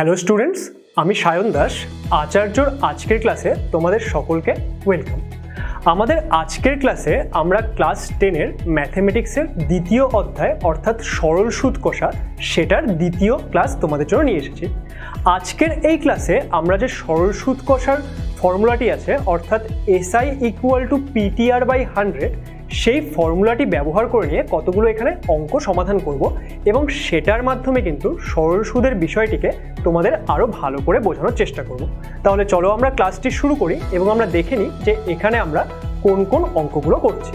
Hello students আমি সায়ন দাস, আচার্যর আজকের ক্লাসে তোমাদের সকলকে ওয়েলকাম আমাদের আজকের ক্লাসে আমরা ক্লাস টেনের ম্যাথমেটিক্সের দ্বিতীয় অধ্যায়, অর্থাৎ সরল সুদ কষা, সেটার দ্বিতীয় ক্লাস তোমাদের জন্য নিয়ে এসেছি। আজকের এই ক্লাসে আমরা যে সরল সুদ কষার ফর্মুলাটি আছে, অর্থাৎ SI equal to PTR by hundred সেই ফর্মুলাটি ব্যবহার করে নিয়ে কতগুলো এখানে অঙ্ক সমাধান করব এবং সেটার মাধ্যমে কিন্তু সরল সুদের বিষয়টিকে তোমাদের আরও ভালো করে বোঝানোর চেষ্টা করব। তাহলে চলো আমরা ক্লাসটি শুরু করি এবং আমরা দেখে নিই যে এখানে আমরা কোন কোন অঙ্কগুলো করছি।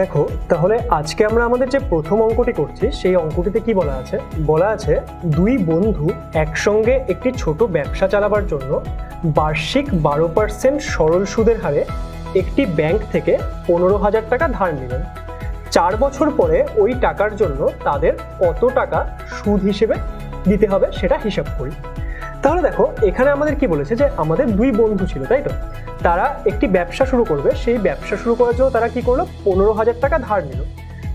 দেখো, তাহলে আজকে আমরা আমাদের যে প্রথম অঙ্কটি করছি, সেই অঙ্কটিতে কি বলা আছে? বলা আছে, দুই বন্ধু একসঙ্গে একটি ছোট ব্যবসা চালাবার জন্য বার্ষিক বারো পার্সেন্ট সরল সুদের হারে একটি ব্যাংক থেকে পনেরো হাজার টাকা ধার নিলেন। চার বছর পরে ওই টাকার জন্য তাদের কত টাকা সুদ হিসেবে দিতে হবে সেটা হিসাব করি। তাহলে দেখো, এখানে আমাদের কি বলেছে যে আমাদের দুই বন্ধু ছিল, তাই তো? তারা একটি ব্যবসা শুরু করবে, সেই ব্যবসা শুরু করার জন্য তারা কি করল? পনেরো হাজার টাকা ধার নিল।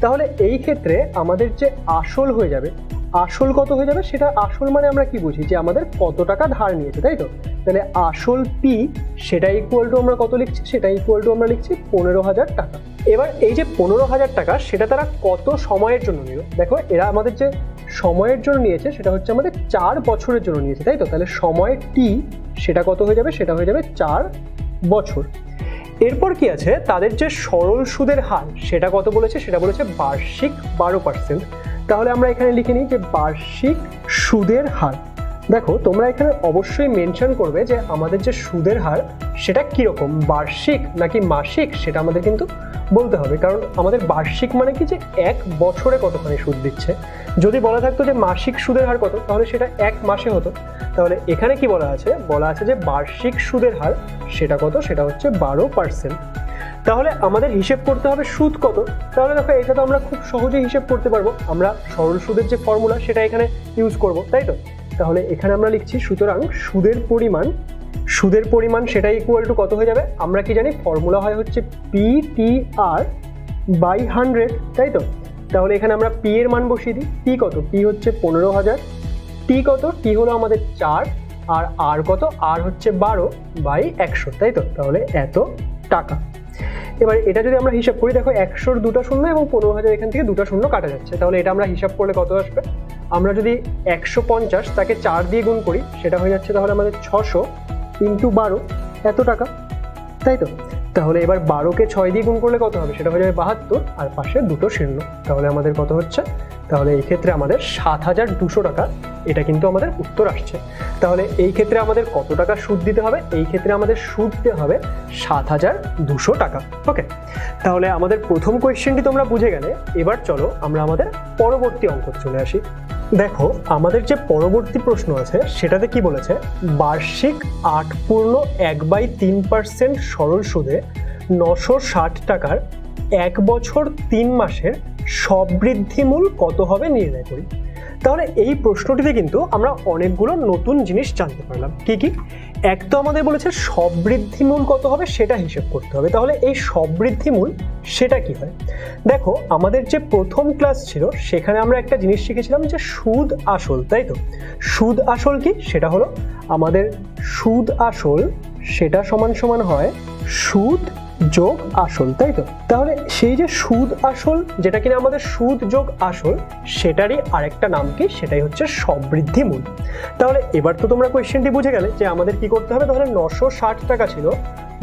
তাহলে এই ক্ষেত্রে আমাদের যে আসল হয়ে যাবে আসল কত হয়ে যাবে? সেটা আসল মানে আমরা কি বুঝি? যে আমাদের কত টাকা ধার নিয়েছে, তাই তো? তাহলে আসল পি সেটা ইকুয়াল টু আমরা কত লিখছি? সেটা ইকুয়াল টু আমরা লিখছি পনেরো হাজার টাকা। এবার এই যে পনেরো হাজার টাকা, সেটা তারা কত সময়ের জন্য নিল? দেখো, এরা আমাদের যে সময়ের জন্য নিয়েছে, সেটা হচ্ছে আমাদের চার বছরের জন্য নিয়েছে, তাই তো? তাহলে সময় টি সেটা কত হয়ে যাবে? সেটা হয়ে যাবে চার বছর। এরপর কি আছে? তাদের যে সরল সুদের হার, সেটা কত বলেছে? সেটা বলেছে বার্ষিক বারো পার্সেন্ট তাহলে আমরা এখানে লিখে নিই যে বার্ষিক সুদের হার। দেখো, তোমরা এখানে অবশ্যই মেনশন করবে যে আমাদের যে সুদের হার, সেটা কীরকম? বার্ষিক নাকি মাসিক? সেটা আমাদের কিন্তু বলতে হবে। কারণ আমাদের বার্ষিক মানে কি যে এক বছরে কতখানি সুদ দিচ্ছে? যদি বলা থাকতো যে মাসিক সুদের হার কত, তাহলে সেটা এক মাসে হতো। তাহলে এখানে কি বলা আছে? বলা আছে যে বার্ষিক সুদের হার সেটা কত? সেটা হচ্ছে বারো পার্সেন্ট তাহলে আমাদের হিসেব করতে হবে সুদ কত? তাহলে দেখো, এটা তো আমরা খুব সহজেই হিসেব করতে পারব। আমরা সরল সুদের যে ফর্মুলা সেটা এখানে ইউজ করব, তাই তো? তাহলে এখানে আমরা লিখছি, সুতরাং সুদের পরিমাণ সুদের পরিমাণ সেটা ইকুয়াল টু কত হয়ে যাবে? আমরা কি জানি ফর্মুলা হয় হচ্ছে P T R by hundred তাই তো? তাহলে এখানে আমরা পি এর মান বসিয়ে দিই। পি কত? পি হচ্ছে পনেরো হাজার। টি কত? টি হলো আমাদের চার। আর আর কত? আর হচ্ছে বারো বাই একশো, তাই তো? তাহলে এত টাকা। এবার এটা যদি আমরা হিসাব করি, দেখো একশোর দুটো শূন্য এবং পনেরো হাজার এখান থেকে দুটো শূন্য কাটা যাচ্ছে। তাহলে এটা আমরা হিসাব করলে কত আসবে? আমরা যদি একশো পঞ্চাশ তাকে চার দিয়ে গুণ করি, সেটা হয়ে যাচ্ছে তাহলে আমাদের ছশো ইন্টু বারো, এত টাকা, তাই তো? তাহলে এবার বারোকে ছয় দিয়ে গুণ করলে কত হবে? সেটা হয়ে যাবে বাহাত্তর, আর পাশে দুটো শূন্য। তাহলে আমাদের কত হচ্ছে? তাহলে এই ক্ষেত্রে আমাদের সাত হাজার দুশো টাকা। এটা কিন্তু আমাদের উত্তর আসছে। তাহলে এই ক্ষেত্রে আমাদের কত টাকা সুদ দিতে হবে? এই ক্ষেত্রে আমাদের সুদ দিতে হবে সাত হাজার দুশো টাকা। ওকে তাহলে আমাদের প্রথম কোয়েশ্চেনটি তোমরা বুঝে গেলে। এবার চলো আমরা আমাদের পরবর্তী অঙ্ক চলে আসি। দেখো, আমাদের যে পরবর্তী প্রশ্ন আছে, সেটাতে কি বলেছে? বার্ষিক আট পূর্ণ এক বাই তিন পার্সেন্ট সরল সুদে নশো ষাট টাকার এক বছর তিন মাসের সবৃদ্ধিমূল কত হবে নির্ণয় করি। তাহলে এই প্রশ্নটিতে কিন্তু আমরা অনেকগুলো নতুন জিনিস জানতে পারলাম। কি কি? এক তো আমাদের বলেছে সবৃদ্ধিমূল কত হবে সেটা হিসেব করতে হবে। তাহলে এই সবৃদ্ধিমূল সেটা কি হয়? দেখো, আমাদের যে প্রথম ক্লাস ছিল, সেখানে আমরা একটা জিনিস শিখেছিলাম যে সুদ আসল, তাই তো? সুদ আসল কি? সেটা হলো আমাদের সুদ আসল, সেটা সমান সমান হয় সুদ যোগ আসল, তাই তো? তাহলে সেই যে সুদ আসল, যেটা কিনা আমাদের সুদ যোগ আসল, সেটারই আরেকটা নাম কি? সেটাই হচ্ছে সবৃদ্ধি মূল। তাহলে এবার তো তোমরা কোয়েশ্চেনটি বুঝে গেলে যে আমাদের কি করতে হবে? তাহলে নশো ষাট টাকা ছিল।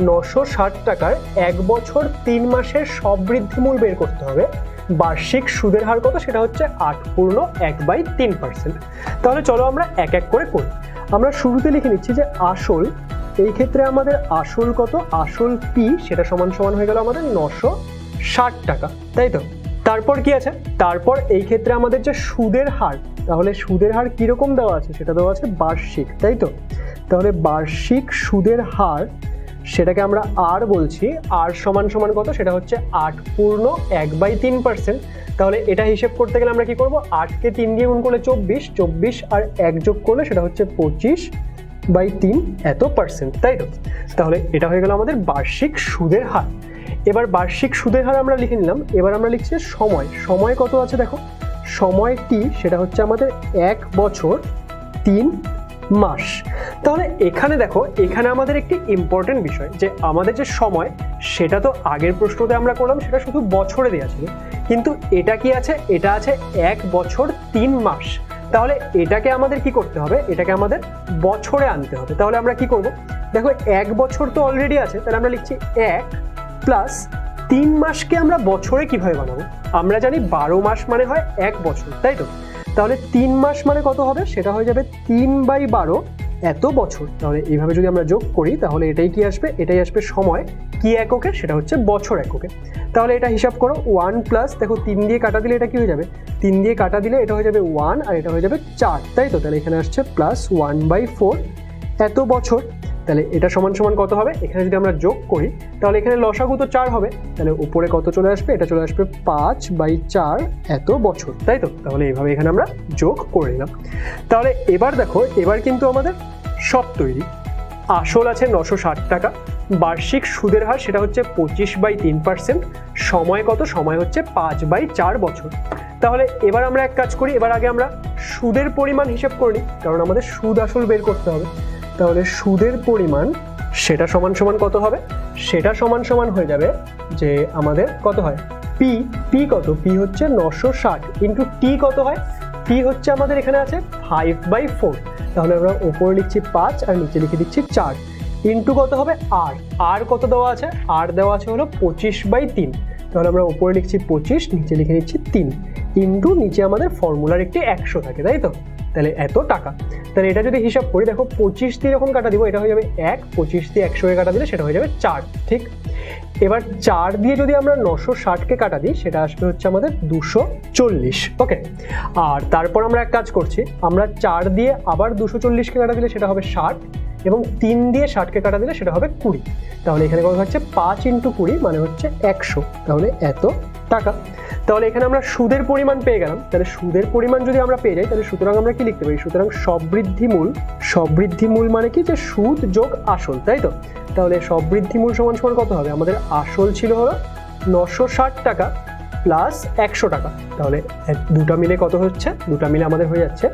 নশো ষাট টাকার এক বছর তিন মাসের সবৃদ্ধি মূল বের করতে হবে। বার্ষিক সুদের হার কত? সেটা হচ্ছে আট পূর্ণ এক বাই তিন পার্সেন্ট তাহলে চলো আমরা এক এক করে করি আমরা শুরুতে লিখে নিচ্ছি যে আসল এই ক্ষেত্রে আমাদের আসল কত? আসল পি, সেটা সমান সমান হয়ে গেল আমাদের নশো ষাট টাকা, তাই তো? তারপর কি আছে? তারপর এই ক্ষেত্রে আমাদের যে সুদের হার, তাহলে সুদের হার কীরকম দেওয়া আছে? সেটা দেওয়া আছে বার্ষিক, তাই তো? তাহলে বার্ষিক সুদের হার, সেটাকে আমরা আর বলছি, আর সমান সমান কত? সেটা হচ্ছে আট পূর্ণ এক বাই তিন পার্সেন্ট। তাহলে এটা হিসেব করতে গেলে আমরা কি করব? আটকে তিন দিয়ে গুণ করলে চব্বিশ চব্বিশ আর এক যোগ করলে সেটা হচ্ছে পঁচিশ। বাই তিন এত পার্সেন্ট তাই তো? তাহলে এটা হয়ে গেল আমাদের বার্ষিক সুদের হার। এবার বার্ষিক সুদের হার আমরা লিখে নিলাম। এবার আমরা লিখছি সময়। সময় কত আছে দেখো? সময় টি সেটা হচ্ছে আমাদের এক বছর তিন মাস। তাহলে এখানে দেখো, এখানে আমাদের একটি ইম্পর্টেন্ট বিষয় যে আমাদের যে সময়, সেটা তো আগের প্রশ্নতে আমরা করলাম, সেটা শুধু বছরে দেওয়া ছিল। কিন্তু এটা কি আছে? এটা আছে এক বছর তিন মাস। তাহলে এটাকে আমাদের কি করতে হবে? এটাকে আমাদের বছরে আনতে হবে। তাহলে আমরা কি করব? দেখো, এক বছর তো অলরেডি আছে, তাহলে আমরা লিখছি এক প্লাস তিন মাসকে আমরা বছরে কীভাবে বানাবো? আমরা জানি বারো মাস মানে হয় এক বছর, তাই তো? তাহলে তিন মাস মানে কত হবে? সেটা হয়ে যাবে তিন বাই বারো এত বছর, তাহলে এইভাবে যদি আমরা যোগ করি, তাহলে এটাই কি আসবে? এটাই আসবে সময়। কি এককে? সেটা হচ্ছে বছর এককে। তাহলে এটা হিসাব করো ওয়ান প্লাস দেখো, তিন দিয়ে কাটা দিলে এটা কি হয়ে যাবে? তিন দিয়ে কাটা দিলে এটা হয়ে যাবে ওয়ান আর এটা হয়ে যাবে চার। তাই তো? তাহলে এখানে আসছে প্লাস ওয়ান বাই ফোর এত বছর তাহলে এটা সমান সমান কত হবে? এখানে যদি আমরা যোগ করি, তাহলে এখানে লসাগু তো চার হবে। তাহলে উপরে কত চলে আসবে? এটা চলে আসবে পাঁচ বাই চার এত বছর, তাই তো? তাহলে এইভাবে এখানে আমরা যোগ করে নিলাম। তাহলে এবার দেখো, এবার কিন্তু আমাদের সব তৈরি। আসল আছে নশো ষাট টাকা। বার্ষিক সুদের হার সেটা হচ্ছে পঁচিশ বাই তিন পার্সেন্ট। সময় কত? সময় হচ্ছে পাঁচ বাই চার বছর। তাহলে এবার আমরা এক কাজ করি, এবার আগে আমরা সুদের পরিমাণ হিসেব করে নিই, কারণ আমাদের সুদ আসল বের করতে হবে। তাহলে সুদের পরিমাণ সেটা সমান সমান কত হবে? সেটা সমান সমান হয়ে যাবে যে আমাদের কত হয়? পি পি কত? পি হচ্ছে নশো ষাট ইন্টু টি কত হয়? টি হচ্ছে আমাদের এখানে আছে ফাইভ বাই ফোর তাহলে আমরা ওপরে লিখছি পাঁচ আর নিচে লিখে দিচ্ছি চার। ইন্টু কত হবে? আর আর কত দেওয়া আছে? আর দেওয়া আছে হলো পঁচিশ বাই তিন। তাহলে আমরা ওপরে লিখছি পঁচিশ, নিচে লিখে নিচ্ছি তিন। ইন্টু নিচে আমাদের ফর্মুলার একটি একশো থাকে, তাই তো? তাহলে এত টাকা, তাহলে এটা যদি হিসাব করি, দেখো পঁচিশ দিয়ে যখন কাটা দিব, এটা হয়ে যাবে এক পঁচিশ দিয়ে একশোকে কাটা দিলে সেটা হয়ে যাবে চার, ঠিক? এবার চার দিয়ে যদি আমরা নশো ষাটকে কাটা দিই, সেটা আসবে হচ্ছে আমাদের দুশো চল্লিশ ওকে আর তারপর আমরা এক কাজ করছি, আমরা চার দিয়ে আবার দুশো চল্লিশকে কাটা দিলে সেটা হবে ষাট এবং তিন দিয়ে ষাটকে কাটা দিলে সেটা হবে কুড়ি। তাহলে এখানে কত হচ্ছে? পাঁচ ইন্টু কুড়ি মানে হচ্ছে একশো। তাহলে এত টাকা। তাহলে এখানে আমরা সুদের পরিমাণ পেয়ে গেলাম। তাহলে সুদের পরিমাণ যদি আমরা পেয়ে যাই, তাহলে সুতরাং আমরা কি লিখতে পারি? সুতরাং সবৃদ্ধি মূল সবৃদ্ধি মূল মানে কি? যে সুদ যোগ আসল, তাই তো? তাহলে সবৃদ্ধি মূল সমান সমান কত হবে? আমাদের আসল ছিল হলো নশো ষাট টাকা প্লাস একশো টাকা। তাহলে দুটা মিলে কত হচ্ছে? দুটা মিলে আমাদের হয়ে যাচ্ছে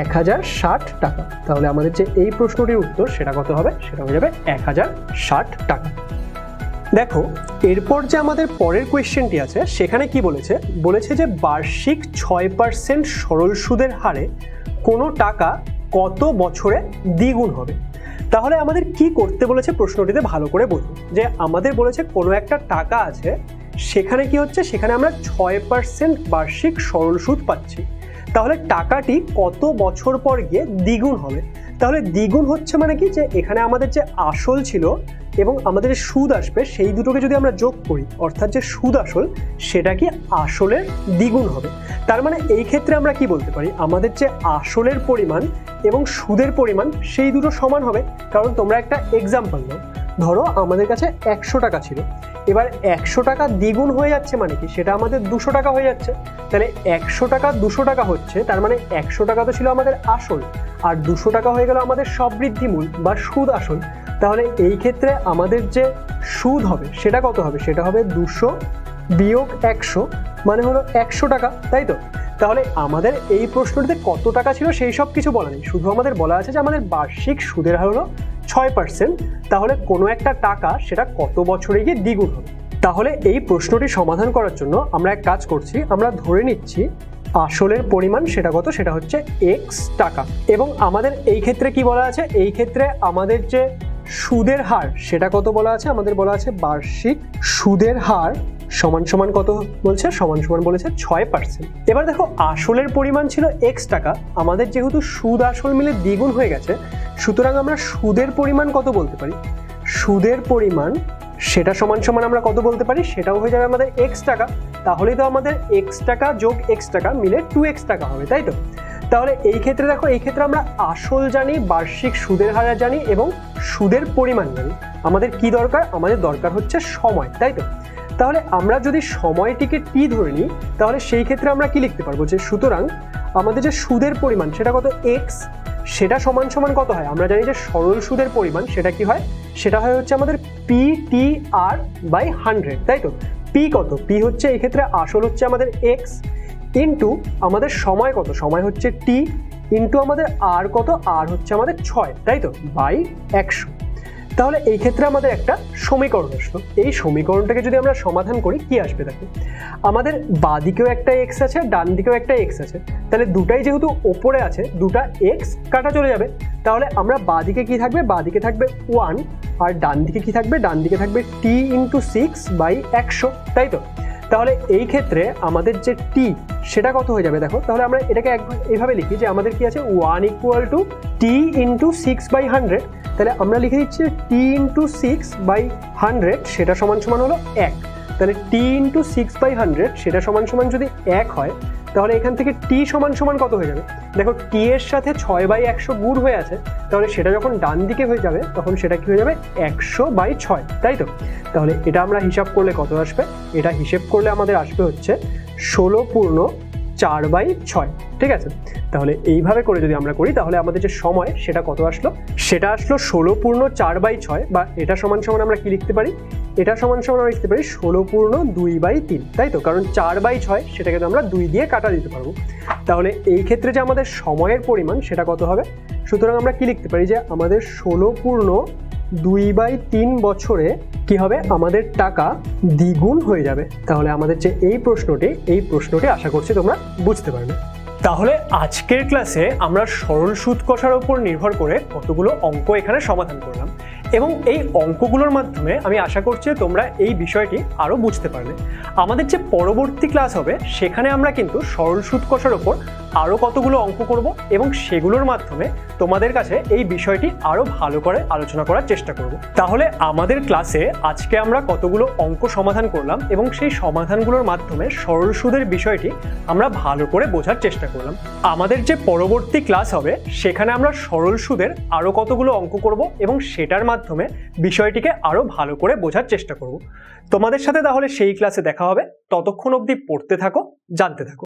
এক হাজার ষাট টাকা। তাহলে আমাদের যে এই প্রশ্নটির উত্তর, সেটা কত হবে? সেটা হয়ে যাবে এক হাজার ষাট টাকা। দেখো, এরপর যে আমাদের পরের কোয়েশ্চেনটি আছে, সেখানে কি বলেছে? বলেছে যে বার্ষিক ছয় পার্সেন্ট সরল সুদের হারে কোনো টাকা কত বছরে দ্বিগুণ হবে? তাহলে আমাদের কি করতে বলেছে প্রশ্নটিতে? ভালো করে বুঝুন যে আমাদের বলেছে কোনো একটা টাকা আছে, সেখানে কি হচ্ছে? সেখানে আমরা ছয় পার্সেন্ট বার্ষিক সরল সুদ পাচ্ছি। তাহলে টাকাটি কত বছর পর গিয়ে দ্বিগুণ হবে? তাহলে দ্বিগুণ হচ্ছে মানে কি? যে এখানে আমাদের যে আসল ছিল এবং আমাদের সুদ আসবে, সেই দুটোকে যদি আমরা যোগ করি, অর্থাৎ যে সুদ আসল, সেটা কি আসলের দ্বিগুণ হবে? তার মানে এই ক্ষেত্রে আমরা কি বলতে পারি? আমাদের যে আসলের পরিমাণ এবং সুদের পরিমাণ, সেই দুটো সমান হবে। কারণ তোমরা একটা এক্সাম্পল নাও। ধরো আমাদের কাছে একশো টাকা ছিল। এবার একশো টাকা দ্বিগুণ হয়ে যাচ্ছে মানে কি? সেটা আমাদের দুশো টাকা হয়ে যাচ্ছে। তাহলে একশো টাকা দুশো টাকা হচ্ছে, তার মানে একশো টাকা তো ছিল আমাদের আসল। আর দুশো টাকা হয়ে গেল আমাদের সবৃদ্ধি মূল বা সুদ আসল। তাহলে এই ক্ষেত্রে আমাদের যে সুদ হবে, সেটা কত হবে? সেটা হবে দুশো বিয়োগ একশো মানে হলো একশো টাকা, তাই তো? তাহলে আমাদের এই প্রশ্নটিতে কত টাকা ছিল সেই সব কিছু বলা নেই। শুধু আমাদের বলা আছে যে আমাদের বার্ষিক সুদের হার হলো ছয় পার্সেন্ট তাহলে কোনো একটা টাকা সেটা কত বছরে গিয়ে দ্বিগুণ হবে? তাহলে এই প্রশ্নটি সমাধান করার জন্য আমরা এক কাজ করছি, আমরা ধরে নিচ্ছি আসলের পরিমাণ সেটা কত, সেটা হচ্ছে এক্স টাকা। এবং আমাদের এই ক্ষেত্রে কি বলা আছে? এই ক্ষেত্রে আমাদের যে সুদের হার সেটা কত বলা আছে? আমাদের বলা আছে বার্ষিক সুদের হার সমান সমান কত বলছে? সমান সমান বলেছে ছয় পার্সেন্ট এবার দেখো, আসলের পরিমাণ ছিল এক্স টাকা, আমাদের যেহেতু সুদ আসল মিলে দ্বিগুণ হয়ে গেছে সুতরাং আমরা সুদের পরিমাণ কত বলতে পারি? সুদের পরিমাণ সেটা সমান সমান আমরা কত বলতে পারি? সেটাও হয়ে যাবে আমাদের এক্স টাকা। তাহলেই তো আমাদের এক্স টাকা যোগ এক্স টাকা মিলে টু এক্স টাকা হবে, তাই তো? তাহলে এই ক্ষেত্রে দেখো, এই ক্ষেত্রে আমরা আসল জানি, বার্ষিক সুদের হার জানি এবং সুদের পরিমাণ জানি। আমাদের কি দরকার? আমাদের দরকার হচ্ছে সময়, তাই তো? তাহলে আমরা যদি সময়টিকে টি ধরে নিই, তাহলে সেই ক্ষেত্রে আমরা কি লিখতে পারব? যে সুতরাং আমাদের যে সুদের পরিমাণ, সেটা কত? এক্স সেটা সমান সমান কত হয়? আমরা জানি যে সরল সুদের পরিমাণ সেটা কি হয়? সেটা হয় হচ্ছে আমাদের P T R by hundred তাই তো? পি কত? পি হচ্ছে এই ক্ষেত্রে আসল হচ্ছে আমাদের এক্স ইন্টু আমাদের সময় কত? সময় হচ্ছে টি ইন্টু আমাদের আর কত? আর হচ্ছে আমাদের ছয়, তাই তো? বাই একশো। তাহলে এই ক্ষেত্রে আমাদের একটা সমীকরণ আসলো। এই সমীকরণটাকে যদি আমরা সমাধান করি, কি আসবে দেখো? আমাদের বাঁ দিকেও একটা এক্স আছে, ডান দিকেও একটা এক্স আছে। তাহলে দুটাই যেহেতু ওপরে আছে, দুটা এক্স কাটা চলে যাবে। তাহলে আমরা বা দিকে কি থাকবে? বা দিকে থাকবে ওয়ান আর ডান দিকে কি থাকবে? ডান দিকে থাকবে টি ইন্টু সিক্স বাই একশো, তাই তো? তাহলে এই ক্ষেত্রে আমাদের যে টি সেটা কত হয়ে যাবে দেখো? তাহলে আমরা এটাকে এইভাবে লিখি যে আমাদের কি আছে? One equal to T into six by hundred তাহলে আমরা লিখে দিচ্ছি T into six by hundred সেটা সমান সমান হলো এক। তাহলে T into six by hundred সেটা সমান সমান যদি এক হয়, তাহলে এখান থেকে টি সমান সমান কত হয়ে যাবে? দেখো টি এর সাথে ছয় বাই একশো গুড় হয়ে আছে, তাহলে সেটা যখন ডান দিকে হয়ে যাবে, তখন সেটা কি হয়ে যাবে? একশো বাই ছয়, তাই তো? তাহলে এটা আমরা হিসাব করলে কত আসবে? এটা হিসেব করলে আমাদের আসবে হচ্ছে ষোলো পূর্ণ চার বাই ছয়, ঠিক আছে? তাহলে এইভাবে করে যদি আমরা করি, তাহলে আমাদের যে সময়, সেটা কত আসলো? সেটা আসলো ষোলো পূর্ণ চার বাই ছয়, বা এটা সমান সমান আমরা কি লিখতে পারি? এটা সমান সমান আমরা লিখতে পারি ষোলো পূর্ণ দুই বাই তিন, তাই তো? কারণ চার বাই ছয়, সেটাকে তো আমরা দুই দিয়ে কাটা দিতে পারব। তাহলে এই ক্ষেত্রে যে আমাদের সময়ের পরিমাণ, সেটা কত হবে? সুতরাং আমরা কি লিখতে পারি যে আমাদের ষোলো পূর্ণ দুই বাই তিন বছরে কি হবে? আমাদের টাকা দ্বিগুণ হয়ে যাবে। তাহলে আমাদের যে এই প্রশ্নটি এই প্রশ্নটি আশা করছি তোমরা বুঝতে পারবে। তাহলে আজকের ক্লাসে আমরা সরল সুদ কষার উপর নির্ভর করে কতগুলো অঙ্ক এখানে সমাধান করলাম। এবং এই অঙ্কগুলোর মাধ্যমে আমি আশা করছি তোমরা এই বিষয়টি আরও বুঝতে পারবে। আমাদের যে পরবর্তী ক্লাস হবে, সেখানে আমরা কিন্তু সরল সুদ কষার ওপর আরও কতগুলো অঙ্ক করব এবং সেগুলোর মাধ্যমে তোমাদের কাছে এই বিষয়টি আরও ভালো করে আলোচনা করার চেষ্টা করব। তাহলে আমাদের ক্লাসে আজকে আমরা কতগুলো অঙ্ক সমাধান করলাম এবং সেই সমাধানগুলোর মাধ্যমে সরল সুদের বিষয়টি আমরা ভালো করে বোঝার চেষ্টা করলাম। আমাদের যে পরবর্তী ক্লাস হবে, সেখানে আমরা সরল সুদের আরও কতগুলো অঙ্ক করব এবং সেটার মাধ্যমে বিষয়টিকে আরও ভালো করে বোঝার চেষ্টা করব। তোমাদের সাথে তাহলে সেই ক্লাসে দেখা হবে। ততক্ষণ অবধি পড়তে থাকো, জানতে থাকো।